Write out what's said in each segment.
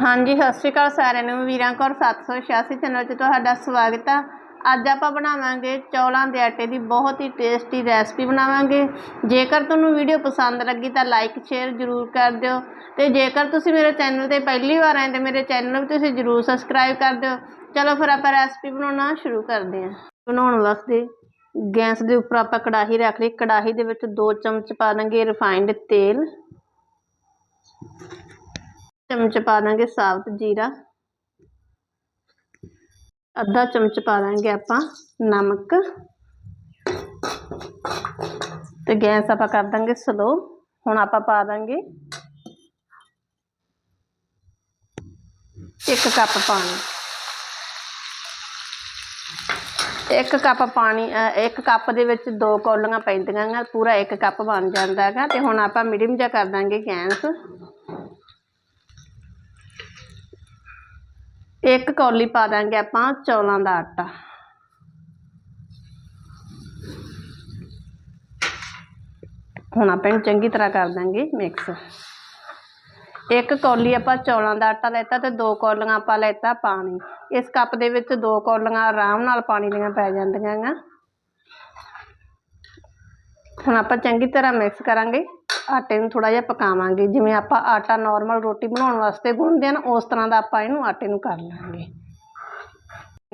ਹਾਂਜੀ, ਸਤਿ ਸ਼੍ਰੀ ਅਕਾਲ ਸਾਰਿਆਂ ਨੂੰ। ਵੀਰਾਂ ਕੌਰ 786 ਚੈਨਲ 'ਚ ਤੁਹਾਡਾ ਸਵਾਗਤ ਆ। ਅੱਜ ਆਪਾਂ ਬਣਾਵਾਂਗੇ ਚੌਲਾਂ ਦੇ ਆਟੇ ਦੀ ਬਹੁਤ ਹੀ ਟੇਸਟੀ ਰੈਸਪੀ ਬਣਾਵਾਂਗੇ। ਜੇਕਰ ਤੁਹਾਨੂੰ ਵੀਡੀਓ ਪਸੰਦ ਲੱਗੀ ਤਾਂ ਲਾਈਕ ਸ਼ੇਅਰ ਜ਼ਰੂਰ ਕਰ ਦਿਓ। ਤੇ ਜੇਕਰ ਤੁਸੀਂ ਮੇਰੇ ਚੈਨਲ ਤੇ ਪਹਿਲੀ ਵਾਰ ਆਏ ਤਾਂ ਮੇਰੇ ਚੈਨਲ ਨੂੰ ਤੁਸੀਂ ਜ਼ਰੂਰ ਸਬਸਕ੍ਰਾਈਬ ਕਰ ਦਿਓ। ਚਲੋ ਫਿਰ ਆਪਾਂ ਰੈਸਪੀ ਬਣਾਉਣਾ ਸ਼ੁਰੂ ਕਰਦੇ ਹਾਂ। ਬਣਾਉਣ ਵਾਸਤੇ ਗੈਸ ਦੇ ਉੱਪਰ ਆਪਾਂ ਕੜਾਹੀ ਰੱਖ ਲਈ। ਕੜਾਹੀ ਦੇ ਵਿੱਚ 2 ਚਮਚ ਪਾ ਦਾਂਗੇ ਰਿਫਾਈਨਡ ਤੇਲ। ਚਮਚ ਪਾ ਦਾਂਗੇ ਸਾਬਤ ਜੀਰਾ। ਅੱਧਾ ਚਮਚ ਪਾ ਦਾਂਗੇ ਆਪਾਂ ਨਮਕ। ਤੇ ਗੈਸ ਆਪਾਂ ਕਰ ਦਾਂਗੇ ਸਲੋ। ਹੁਣ ਆਪਾਂ ਪਾ ਦਾਂਗੇ ਇੱਕ ਕੱਪ ਪਾਣੀ। ਇੱਕ ਕੱਪ ਪਾਣੀ ਅ, ਇੱਕ ਕੱਪ ਦੇ ਵਿੱਚ ਦੋ ਕੌਲੀਆਂ ਪੈਂਦੀਆਂ ਗਾ ਪੂਰਾ ਇੱਕ ਕੱਪ ਬਣ ਜਾਂਦਾ ਹੈਗਾ। ਤੇ ਹੁਣ ਆਪਾਂ ਮੀਡੀਅਮ ਜਿਹਾ ਕਰ ਦਾਂਗੇ ਗੈਸ। ਇੱਕ ਕੌਲੀ ਪਾ ਦਾਂਗੇ ਆਪਾਂ ਚੌਲਾਂ ਦਾ ਆਟਾ। ਹੁਣ ਆਪਾਂ ਇਹਨੂੰ ਚੰਗੀ ਤਰ੍ਹਾਂ ਕਰ ਦਾਂਗੇ ਮਿਕਸ ਇੱਕ ਕੌਲੀ ਆਪਾਂ ਚੌਲਾਂ ਦਾ ਆਟਾ ਲੈਤਾ ਤੇ ਦੋ ਕੌਲੀਆਂ ਆਪਾਂ ਲੈਤਾ ਪਾਣੀ। ਇਸ ਕੱਪ ਦੇ ਵਿੱਚ ਦੋ ਕੌਲੀਆਂ ਆਰਾਮ ਨਾਲ ਪਾਣੀ ਦੀਆਂ ਪੈ ਜਾਂਦੀਆਂ ਗਾ। ਹੁਣ ਆਪਾਂ ਚੰਗੀ ਤਰ੍ਹਾਂ ਮਿਕਸ ਕਰਾਂਗੇ। ਆਟੇ ਨੂੰ ਥੋੜਾ ਜਿਹਾ ਪਕਾਵਾਂਗੇ। ਜਿਵੇਂ ਆਪਾਂ ਆਟਾ ਨਾਰਮਲ ਰੋਟੀ ਬਣਾਉਣ ਵਾਸਤੇ ਗੁੰਨਦੇ ਹਾਂ ਉਸ ਤਰ੍ਹਾਂ ਦਾ ਆਪਾਂ ਇਹਨੂੰ ਆਟੇ ਨੂੰ ਕਰ ਲਾਂਗੇ।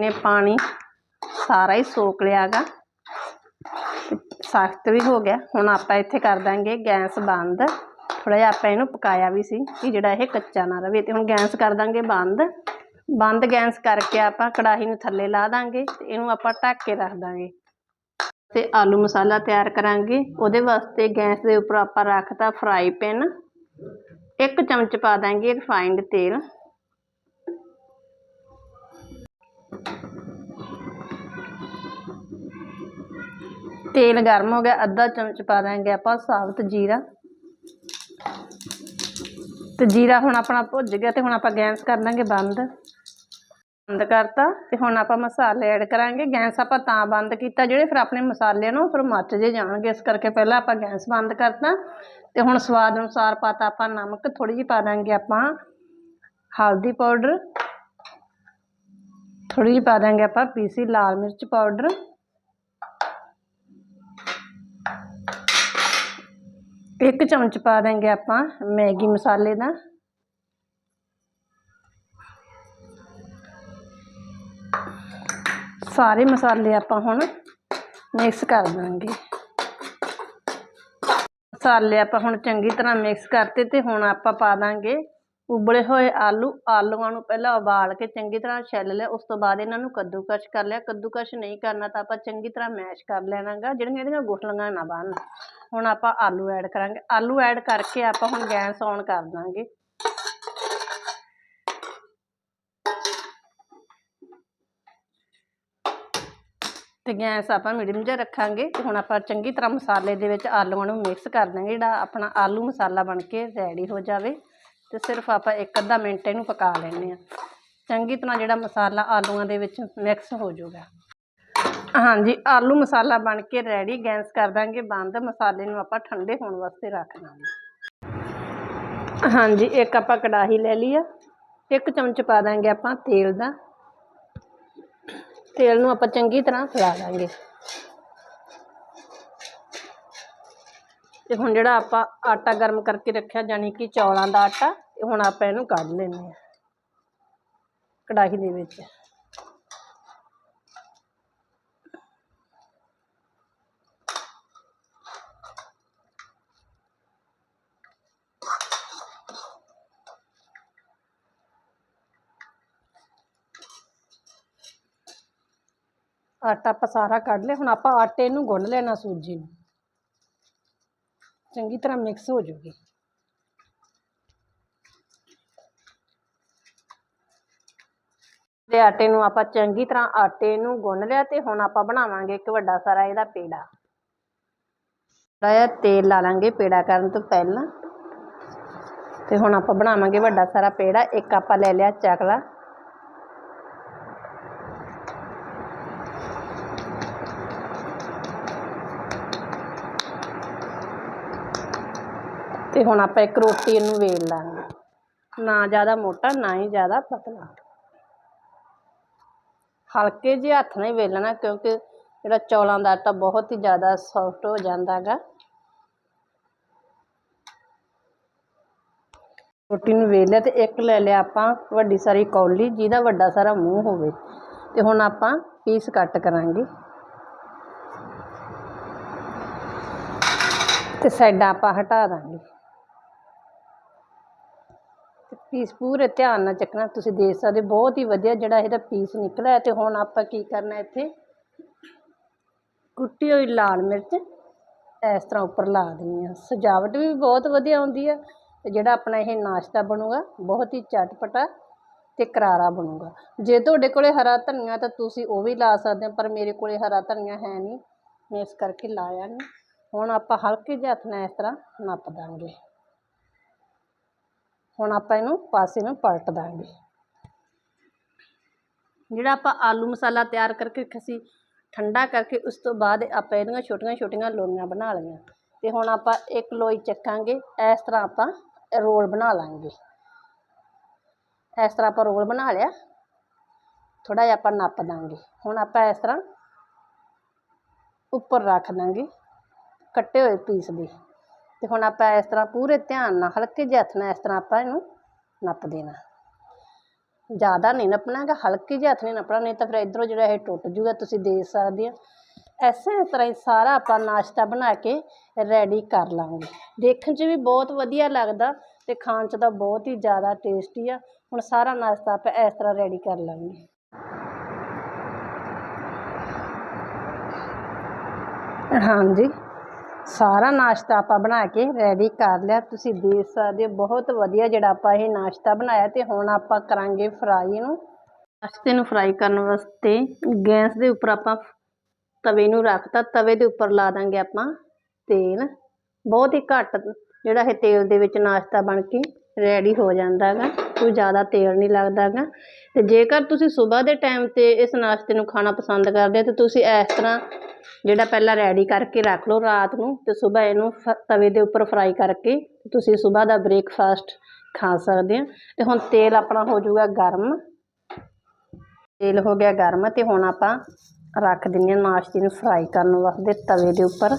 ਨੇ ਪਾਣੀ ਸਾਰਾ ਹੀ ਸੋਕ ਲਿਆਗਾ। ਸਖਤ ਵੀ ਹੋ ਗਿਆ। ਹੁਣ ਆਪਾਂ ਇੱਥੇ ਕਰ ਦਾਂਗੇ ਗੈਸ ਬੰਦ। ਥੋੜਾ ਜਿਹਾ ਆਪਾਂ ਇਹਨੂੰ ਪਕਾਇਆ ਵੀ ਸੀ ਕਿ ਜਿਹੜਾ ਇਹ ਕੱਚਾ ਨਾ ਰਵੇ। ਤੇ ਹੁਣ ਗੈਸ ਕਰ ਦਾਂਗੇ ਬੰਦ। ਬੰਦ ਗੈਸ ਕਰਕੇ ਆਪਾਂ ਕੜਾਹੀ ਨੂੰ ਥੱਲੇ ਲਾ ਦਾਂਗੇ ਤੇ ਇਹਨੂੰ ਆਪਾਂ ਢੱਕ ਕੇ ਰੱਖ ਦਾਂਗੇ। ਤੇ ਆਲੂ ਮਸਾਲਾ ਤਿਆਰ ਕਰਾਂਗੇ। ਉਹਦੇ ਵਾਸਤੇ ਗੈਸ ਦੇ ਉੱਪਰ ਆਪਾਂ ਰੱਖਤਾ ਫਰਾਈ ਪੈਨ ਇੱਕ ਚਮਚ ਪਾ ਦਾਂਗੇ ਰਿਫਾਈਨਡ ਤੇਲ। ਤੇਲ ਗਰਮ ਹੋ ਗਿਆ, ਅੱਧਾ ਚਮਚ ਪਾ ਦਾਂਗੇ ਆਪਾਂ ਸਾਬਤ ਜੀਰਾ। ਤੇ ਜੀਰਾ ਹੁਣ ਆਪਣਾ ਭੁੱਜ ਗਿਆ ਤੇ ਹੁਣ ਆਪਾਂ ਗੈਸ ਕਰ ਦਾਂਗੇ ਬੰਦ। ਬੰਦ ਕਰਤਾ ਤੇ ਹੁਣ ਆਪਾਂ ਮਸਾਲੇ ਐਡ ਕਰਾਂਗੇ। ਗੈਸ ਆਪਾਂ ਤਾਂ ਬੰਦ ਕੀਤਾ ਜਿਹੜੇ, ਫਿਰ ਆਪਣੇ ਮਸਾਲੇ ਨੂੰ ਫਿਰ ਮੱਚ ਜੇ ਜਾਣਗੇ। ਇਸ ਕਰਕੇ ਪਹਿਲਾਂ ਆਪਾਂ ਗੈਸ ਬੰਦ ਕਰਤਾ ਤੇ ਹੁਣ ਸਵਾਦ ਅਨੁਸਾਰ ਪਾਤਾ ਆਪਾਂ ਨਮਕ ਥੋੜੀ ਜਿਹੀ ਪਾ ਦਾਂਗੇ ਆਪਾਂ ਹਲਦੀ ਪਾਊਡਰ ਥੋੜੀ ਜਿਹੀ ਪਾ ਦਾਂਗੇ ਆਪਾਂ ਪੀਸੀ ਲਾਲ ਮਿਰਚ ਪਾਊਡਰ ਇੱਕ ਚਮਚ ਪਾ ਦਾਂਗੇ ਆਪਾਂ ਮੈਗੀ ਮਸਾਲੇ ਦਾ। ਸਾਰੇ ਮਸਾਲੇ ਆਪਾਂ ਹੁਣ ਮਿਕਸ ਕਰ ਦਾਂਗੇ। ਮਸਾਲੇ ਆਪਾਂ ਹੁਣ ਚੰਗੀ ਤਰ੍ਹਾਂ ਮਿਕਸ ਕਰਤੇ ਤੇ ਹੁਣ ਆਪਾਂ ਪਾ ਦਾਂਗੇ ਉਬਲੇ ਹੋਏ ਆਲੂ। ਆਲੂਆਂ ਨੂੰ ਪਹਿਲਾਂ ਉਬਾਲ ਕੇ ਚੰਗੀ ਤਰ੍ਹਾਂ ਛਿੱਲ ਲਿਆ, ਉਸ ਤੋਂ ਬਾਅਦ ਇਹਨਾਂ ਨੂੰ ਕੱਦੂਕਸ਼ ਕਰ ਲਿਆ। ਕੱਦੂਕਸ਼ ਨਹੀਂ ਕਰਨਾ ਤਾਂ ਆਪਾਂ ਚੰਗੀ ਤਰ੍ਹਾਂ ਮੈਸ਼ ਕਰ ਲੈਣਾਗਾ, ਜਿਹੜੀਆਂ ਇਹਦੀਆਂ ਗੁਠਲੀਆਂ ਨਾ ਬਣਨ। ਹੁਣ ਆਪਾਂ ਆਲੂ ਐਡ ਕਰਾਂਗੇ। ਆਲੂ ਐਡ ਕਰਕੇ ਆਪਾਂ ਹੁਣ ਗੈਸ ਔਨ ਕਰ ਦਾਂਗੇ। ਤੇ ਗੈਸ ਆਪਾਂ ਮੀਡੀਅਮ ਜਿਹਾ ਰੱਖਾਂਗੇ ਤੇ ਹੁਣ ਆਪਾਂ ਚੰਗੀ ਤਰ੍ਹਾਂ ਮਸਾਲੇ ਦੇ ਵਿੱਚ ਆਲੂਆਂ ਨੂੰ ਮਿਕਸ ਕਰ ਦਾਂਗੇ ਜਿਹੜਾ ਆਪਣਾ ਆਲੂ ਮਸਾਲਾ ਬਣ ਕੇ ਰੈਡੀ ਹੋ ਜਾਵੇ ਤੇ ਸਿਰਫ ਆਪਾਂ ਇੱਕ ਅੱਧਾ ਮਿੰਟ ਇਹਨੂੰ ਪਕਾ ਲੈਣੇ ਆ ਚੰਗੀ ਤਰ੍ਹਾਂ ਜਿਹੜਾ ਮਸਾਲਾ ਆਲੂਆਂ ਦੇ ਵਿੱਚ ਮਿਕਸ ਹੋ ਜਾਊਗਾ। ਹਾਂਜੀ, ਆਲੂ ਮਸਾਲਾ ਬਣ ਕੇ ਰੈਡੀ ਗੈਸ ਕਰ ਦਾਂਗੇ ਬੰਦ, ਮਸਾਲੇ ਨੂੰ ਆਪਾਂ ਠੰਡੇ ਹੋਣ ਵਾਸਤੇ ਰੱਖ ਦਾਂਗੇ ਹਾਂਜੀ, ਇੱਕ ਆਪਾਂ ਕੜਾਹੀ ਲੈ ਲਈ ਆ। ਇੱਕ ਚਮਚ ਪਾ ਦਾਂਗੇ ਆਪਾਂ ਤੇਲ ਦਾ। ਤੇਲ ਨੂੰ ਆਪਾਂ ਚੰਗੀ ਤਰ੍ਹਾਂ ਫੈਲਾ ਲਾਂਗੇ ਤੇ ਹੁਣ ਜਿਹੜਾ ਆਪਾਂ ਆਟਾ ਗਰਮ ਕਰਕੇ ਰੱਖਿਆ ਜਾਨੀ ਕਿ ਚੌਲਾਂ ਦਾ ਆਟਾ ਹੁਣ ਆਪਾਂ ਇਹਨੂੰ ਕੱਢ ਲੈਂਦੇ ਹਾਂ। ਕੜਾਹੀ ਦੇ ਵਿੱਚ। ਆਟਾ ਆਪਾਂ ਸਾਰਾ ਕੱਢ ਲਿਆ, ਹੁਣ ਆਪਾਂ ਆਟੇ ਨੂੰ ਗੁੰਨ ਲੈਣਾ ਸੂਜੀ ਨੂੰ। ਚੰਗੀ ਤਰ੍ਹਾਂ ਮਿਕਸ ਹੋ ਜੂਗੀ ਤੇ ਆਟੇ ਨੂੰ ਆਪਾਂ ਚੰਗੀ ਤਰ੍ਹਾਂ ਆਟੇ ਨੂੰ ਗੁੰਨ ਲਿਆ ਤੇ ਹੁਣ ਆਪਾਂ ਬਣਾਵਾਂਗੇ ਇੱਕ ਵੱਡਾ ਸਾਰਾ ਇਹਦਾ ਪੇੜਾ। ਥੋੜ੍ਹਾ ਤੇਲ ਲਾ ਲਾਂਗੇ ਪੇੜਾ ਕਰਨ ਤੋਂ ਪਹਿਲਾਂ। ਤੇ ਹੁਣ ਆਪਾਂ ਬਣਾਵਾਂਗੇ ਵੱਡਾ ਸਾਰਾ ਪੇੜਾ, ਇੱਕ ਆਪਾਂ ਲੈ ਲਿਆ ਚਕਲਾ। ਤੇ ਹੁਣ ਆਪਾਂ ਇੱਕ ਰੋਟੀ ਇਹਨੂੰ ਵੇਲ ਲਾਂਗੇ। ਨਾ ਜ਼ਿਆਦਾ ਮੋਟਾ, ਨਾ ਹੀ ਜ਼ਿਆਦਾ ਪਤਲਾ। ਹਲਕੇ ਜਿਹੇ ਹੱਥ ਨਾਲ ਹੀ ਵੇਲਣਾ, ਕਿਉਂਕਿ ਜਿਹੜਾ ਚੌਲਾਂ ਦਾ ਆਟਾ ਬਹੁਤ ਹੀ ਜ਼ਿਆਦਾ ਸੌਫਟ ਹੋ ਜਾਂਦਾ ਗਾ ਰੋਟੀ ਨੂੰ ਵੇਲ ਲਿਆ ਤੇ ਇੱਕ ਲੈ ਲਿਆ ਆਪਾਂ ਵੱਡੀ ਸਾਰੀ ਕੌਲੀ, ਜਿਹਦਾ ਵੱਡਾ ਸਾਰਾ ਮੂੰਹ ਹੋਵੇ। ਤੇ ਹੁਣ ਆਪਾਂ ਪੀਸ ਕੱਟ ਕਰਾਂਗੇ। ਤੇ ਸਾਈਡਾਂ ਆਪਾਂ ਹਟਾ ਦਾਂਗੇ। ਪੀਸ ਪੂਰੇ ਧਿਆਨ ਨਾਲ ਚੱਕਣਾ ਤੁਸੀਂ ਦੇਖ ਸਕਦੇ ਹੋ, ਬਹੁਤ ਹੀ ਵਧੀਆ ਜਿਹੜਾ ਇਹਦਾ ਪੀਸ ਨਿਕਲਿਆ ਹੈ ਤੇ ਹੁਣ ਆਪਾਂ ਕੀ ਕਰਨਾ ਇੱਥੇ? ਕੁੱਟੀ ਹੋਈ ਲਾਲ ਮਿਰਚ ਇਸ ਤਰ੍ਹਾਂ ਉੱਪਰ ਲਾ ਦੇਣੀ ਆ। ਸਜਾਵਟ ਵੀ ਬਹੁਤ ਵਧੀਆ ਹੁੰਦੀ ਆ ਤੇ ਜਿਹੜਾ ਆਪਣਾ ਇਹ ਨਾਸ਼ਤਾ ਬਣੂਗਾ ਬਹੁਤ ਹੀ ਚਟਪਟਾ ਤੇ ਕਰਾਰਾ ਬਣੂਗਾ। ਜੇ ਤੁਹਾਡੇ ਕੋਲੇ ਹਰਾ ਧਨੀਆ ਤਾਂ ਤੁਸੀਂ ਉਹ ਵੀ ਲਾ ਸਕਦੇ ਹੋ ਪਰ ਮੇਰੇ ਕੋਲੇ ਹਰਾ ਧਨੀਆ ਹੈ ਨਹੀਂ ਮੈਂ ਇਸ ਕਰਕੇ ਲਾਇਆ ਨਹੀਂ। ਹੁਣ ਆਪਾਂ ਹਲਕੇ ਜਿਹੇ ਹੱਥ ਨਾਲ ਇਸ ਤਰ੍ਹਾਂ ਨੱਪ ਦਾਂਗੇ। ਹੁਣ ਆਪਾਂ ਇਹਨੂੰ ਪਾਸੇ ਨੂੰ ਪਲਟ ਦਾਂਗੇ। ਜਿਹੜਾ ਆਪਾਂ ਆਲੂ ਮਸਾਲਾ ਤਿਆਰ ਕਰਕੇ ਰੱਖਿਆ ਸੀ, ਠੰਡਾ ਕਰਕੇ ਉਸ ਤੋਂ ਬਾਅਦ ਆਪਾਂ ਇਹਦੀਆਂ ਛੋਟੀਆਂ ਛੋਟੀਆਂ ਲੋਈਆਂ ਬਣਾ ਲਈਆਂ। ਤੇ ਹੁਣ ਆਪਾਂ ਇੱਕ ਲੋਈ ਚੱਕਾਂਗੇ, ਇਸ ਤਰ੍ਹਾਂ ਆਪਾਂ ਰੋਲ ਬਣਾ ਲਾਂਗੇ। ਇਸ ਤਰ੍ਹਾਂ ਆਪਾਂ ਰੋਲ ਬਣਾ ਲਿਆ ਥੋੜਾ ਜਿਹਾ ਆਪਾਂ ਨੱਪ ਦਾਂਗੇ। ਹੁਣ ਆਪਾਂ ਇਸ ਤਰ੍ਹਾਂ ਉੱਪਰ ਰੱਖ ਦਾਂਗੇ, ਕੱਟੇ ਹੋਏ ਪੀਸ ਦੇ। ਤੇ ਹੁਣ ਆਪਾਂ ਇਸ ਤਰ੍ਹਾਂ ਪੂਰੇ ਧਿਆਨ ਨਾਲ, ਹਲਕੇ ਜਿਹੇ ਹੱਥ ਨਾਲ ਇਸ ਤਰ੍ਹਾਂ ਆਪਾਂ ਇਹਨੂੰ ਨੱਪ ਦੇਣਾ। ਜ਼ਿਆਦਾ ਨਹੀਂ ਨੱਪਣਾ ਹੈਗਾ, ਹਲਕੇ ਜਿਹੇ ਹੱਥ ਨਾਲ ਨੱਪਣਾ, ਨਹੀਂ ਤਾਂ ਫਿਰ ਇਧਰੋਂ ਜਿਹੜਾ ਇਹ ਟੁੱਟ ਜੂਗਾ, ਤੁਸੀਂ ਦੇਖ ਸਕਦੇ ਹੋ। ਐਸੇ ਤਰ੍ਹਾਂ ਹੀ ਸਾਰਾ ਆਪਾਂ ਨਾਸ਼ਤਾ ਬਣਾ ਕੇ ਰੈਡੀ ਕਰ ਲਾਂਗੇ। ਦੇਖਣ 'ਚ ਵੀ ਬਹੁਤ ਵਧੀਆ ਲੱਗਦਾ ਤੇ ਖਾਣ 'ਚ ਤਾਂ ਬਹੁਤ ਹੀ ਜ਼ਿਆਦਾ ਟੇਸਟੀ ਆ। ਹੁਣ ਸਾਰਾ ਨਾਸ਼ਤਾ ਆਪਾਂ ਇਸ ਤਰ੍ਹਾਂ ਰੈਡੀ ਕਰ ਲਾਂਗੇ। ਹਾਂਜੀ। ਸਾਰਾ ਨਾਸ਼ਤਾ ਆਪਾਂ ਬਣਾ ਕੇ ਰੈਡੀ ਕਰ ਲਿਆ। ਤੁਸੀਂ ਦੇਖ ਸਕਦੇ ਹੋ, ਬਹੁਤ ਵਧੀਆ ਜਿਹੜਾ ਆਪਾਂ ਇਹ ਨਾਸ਼ਤਾ ਬਣਾਇਆ ਤੇ ਹੁਣ ਆਪਾਂ ਕਰਾਂਗੇ ਫਰਾਈ ਨੂੰ ਨਾਸ਼ਤੇ ਨੂੰ ਫਰਾਈ ਕਰਨ ਵਾਸਤੇ ਗੈਸ ਦੇ ਉੱਪਰ ਆਪਾਂ ਤਵੇ ਨੂੰ ਰੱਖਤਾ, ਤਵੇ ਦੇ ਉੱਪਰ ਲਾ ਦਾਂਗੇ ਆਪਾਂ ਤੇਲ। ਬਹੁਤ ਹੀ ਘੱਟ ਜਿਹੜਾ ਇਹ ਤੇਲ ਦੇ ਵਿੱਚ ਨਾਸ਼ਤਾ ਬਣ ਕੇ ਰੈਡੀ ਹੋ ਜਾਂਦਾ ਹੈਗਾ। ਕੋਈ ਜ਼ਿਆਦਾ ਤੇਲ ਨਹੀਂ ਲੱਗਦਾ ਹੈਗਾ। ਤੇ ਜੇਕਰ ਤੁਸੀਂ ਸਵੇਰ ਦੇ ਟਾਈਮ 'ਤੇ ਇਸ ਨਾਸ਼ਤੇ ਨੂੰ ਖਾਣਾ ਪਸੰਦ ਕਰਦੇ ਹੋ, ਤਾਂ ਤੁਸੀਂ ਇਸ ਤਰ੍ਹਾਂ ਜਿਹੜਾ ਪਹਿਲਾਂ ਰੈਡੀ ਕਰਕੇ ਰੱਖ ਲਓ ਰਾਤ ਨੂੰ ਤੇ ਸਵੇਰ ਇਹਨੂੰ ਫ, ਤਵੇ ਦੇ ਉੱਪਰ ਫਰਾਈ ਕਰਕੇ ਤੁਸੀਂ ਸਵੇਰ ਦਾ ਬ੍ਰੇਕਫਾਸਟ ਖਾ ਸਕਦੇ ਹੋ ਤੇ ਹੁਣ ਤੇਲ ਆਪਣਾ ਹੋ ਜਾਊਗਾ ਗਰਮ। ਤੇਲ ਹੋ ਗਿਆ ਗਰਮ ਤੇ ਹੁਣ ਆਪਾਂ ਰੱਖ ਦਿੰਦੇ ਹਾਂ ਨਾਸ਼ਤੇ ਨੂੰ ਫਰਾਈ ਕਰਨ ਵਾਸਤੇ ਤਵੇ ਦੇ ਉੱਪਰ।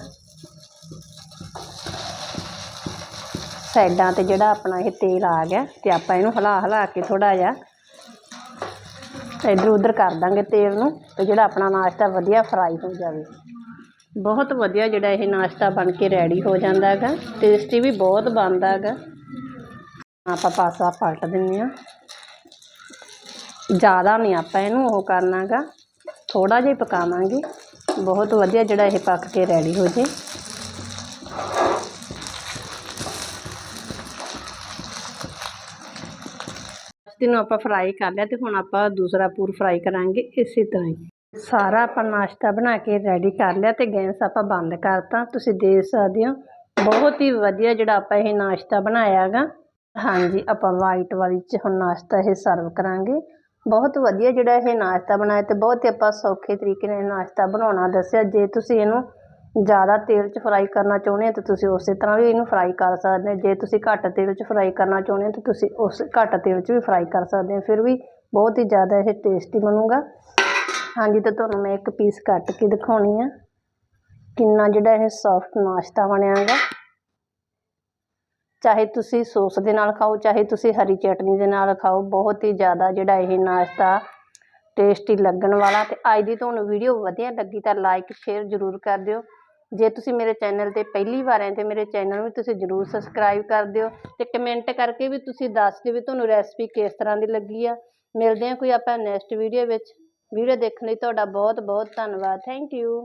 ਸਾਈਡਾਂ ਤੇ ਜਿਹੜਾ ਆਪਣਾ ਇਹ ਤੇਲ ਆ ਗਿਆ ਤੇ ਆਪਾਂ ਇਹਨੂੰ ਹਲਾ ਹਿਲਾ ਕੇ ਥੋੜਾ ਜਿਹਾ ਇੱਧਰ ਉੱਧਰ ਕਰ ਦਾਂਗੇ ਤੇਲ ਨੂੰ ਤੇ ਜਿਹੜਾ ਆਪਣਾ ਨਾਸ਼ਤਾ ਵਧੀਆ ਫਰਾਈ ਹੋ ਜਾਵੇ। ਬਹੁਤ ਵਧੀਆ ਜਿਹੜਾ ਇਹ ਨਾਸ਼ਤਾ ਬਣ ਕੇ ਰੈਡੀ ਹੋ ਜਾਂਦਾ ਹੈਗਾ। ਟੇਸਟੀ ਵੀ ਬਹੁਤ ਬਣਦਾ ਹੈਗਾ। ਆਪਾਂ ਪਾਸਾ ਪਲਟ ਦਿੰਦੇ ਹਾਂ। ਜ਼ਿਆਦਾ ਨਹੀਂ ਆਪਾਂ ਇਹਨੂੰ ਉਹ ਕਰਨਾ ਗਾ ਥੋੜਾ ਜਿਹਾ ਪਕਾਵਾਂਗੇ। ਬਹੁਤ ਵਧੀਆ ਜਿਹੜਾ ਇਹ ਪੱਕ ਕੇ ਰੈਡੀ ਹੋ ਜੇ। ਨੂੰ ਆਪਾਂ ਫਰਾਈ ਕਰ ਲਿਆ ਤੇ ਹੁਣ ਆਪਾਂ ਦੂਸਰਾ ਪੂਰ ਫਰਾਈ ਕਰਾਂਗੇ ਇਸੇ ਤਰ੍ਹਾਂ ਹੀ। ਸਾਰਾ ਆਪਾਂ ਨਾਸ਼ਤਾ ਬਣਾ ਕੇ ਰੈਡੀ ਕਰ ਲਿਆ ਤੇ ਗੈਸ ਆਪਾਂ ਬੰਦ ਕਰਤਾ। ਤੁਸੀਂ ਦੇਖ ਸਕਦੇ ਹੋ, ਬਹੁਤ ਹੀ ਵਧੀਆ ਜਿਹੜਾ ਆਪਾਂ ਇਹ ਨਾਸ਼ਤਾ ਬਣਾਇਆ ਹੈਗਾ। ਹਾਂਜੀ, ਆਪਾਂ ਵਾਈਟ ਵਾਲੀ ਚ ਹੁਣ ਨਾਸ਼ਤਾ ਇਹ ਸਰਵ ਕਰਾਂਗੇ। ਬਹੁਤ ਵਧੀਆ ਜਿਹੜਾ ਇਹ ਨਾਸ਼ਤਾ ਬਣਾਇਆ ਤੇ ਬਹੁਤ ਹੀ ਆਪਾਂ ਸੌਖੇ ਤਰੀਕੇ ਨਾਲ ਇਹ ਨਾਸ਼ਤਾ ਬਣਾਉਣਾ ਦੱਸਿਆ। ਜੇ ਤੁਸੀਂ ਇਹਨੂੰ ਜ਼ਿਆਦਾ ਤੇਲ 'ਚ ਫਰਾਈ ਕਰਨਾ ਚਾਹੁੰਦੇ ਹੋ ਤਾਂ ਤੁਸੀਂ ਉਸੇ ਤਰ੍ਹਾਂ ਵੀ ਇਹਨੂੰ ਫਰਾਈ ਕਰ ਸਕਦੇ ਜੇ ਤੁਸੀਂ ਘੱਟ ਤੇਲ 'ਚ ਫਰਾਈ ਕਰਨਾ ਚਾਹੁੰਦੇ ਹੋ ਤਾਂ ਤੁਸੀਂ ਉਸ ਘੱਟ ਤੇਲ 'ਚ ਵੀ ਫਰਾਈ ਕਰ ਸਕਦੇ ਹੋ। ਫਿਰ ਵੀ ਬਹੁਤ ਹੀ ਜ਼ਿਆਦਾ ਇਹ ਟੇਸਟੀ ਬਣੂਗਾ। ਹਾਂਜੀ, ਤਾਂ ਤੁਹਾਨੂੰ ਮੈਂ ਇੱਕ ਪੀਸ ਕੱਟ ਕੇ ਦਿਖਾਉਣੀ ਆ। ਕਿੰਨਾ ਜਿਹੜਾ ਇਹ ਸੌਫਟ ਨਾਸ਼ਤਾ ਬਣਿਆ ਗਾ ਚਾਹੇ ਤੁਸੀਂ ਸੌਸ ਦੇ ਨਾਲ ਖਾਓ, ਚਾਹੇ ਤੁਸੀਂ ਹਰੀ ਚਟਨੀ ਦੇ ਨਾਲ ਖਾਓ, ਬਹੁਤ ਹੀ ਜ਼ਿਆਦਾ ਜਿਹੜਾ ਇਹ ਨਾਸ਼ਤਾ ਟੇਸਟੀ ਲੱਗਣ ਵਾਲਾ। ਤੇ ਅੱਜ ਦੀ ਤੁਹਾਨੂੰ ਵੀਡੀਓ ਵਧੀਆ ਲੱਗੀ ਤਾਂ ਲਾਈਕ ਸ਼ੇਅਰ ਜ਼ਰੂਰ ਕਰ ਦਿਓ। ਜੇ ਤੁਸੀਂ ਮੇਰੇ ਚੈਨਲ ਤੇ ਪਹਿਲੀ ਵਾਰ ਆਏ ਤੇ ਮੇਰੇ ਚੈਨਲ ਨੂੰ ਤੁਸੀਂ ਜ਼ਰੂਰ ਸਬਸਕ੍ਰਾਈਬ ਕਰ ਦਿਓ ਤੇ ਕਮੈਂਟ ਕਰਕੇ ਵੀ ਤੁਸੀਂ ਦੱਸ ਦਿਓ ਵੀ ਤੁਹਾਨੂੰ ਰੈਸਪੀ ਕਿਸ ਤਰ੍ਹਾਂ ਦੀ ਲੱਗੀ ਆ। ਮਿਲਦੇ ਹਾਂ ਕੋਈ ਆਪਾਂ ਨੈਕਸਟ ਵੀਡੀਓ ਵਿੱਚ। ਵੀਡੀਓ ਦੇਖਣ ਲਈ ਤੁਹਾਡਾ ਬਹੁਤ ਬਹੁਤ ਧੰਨਵਾਦ। Thank you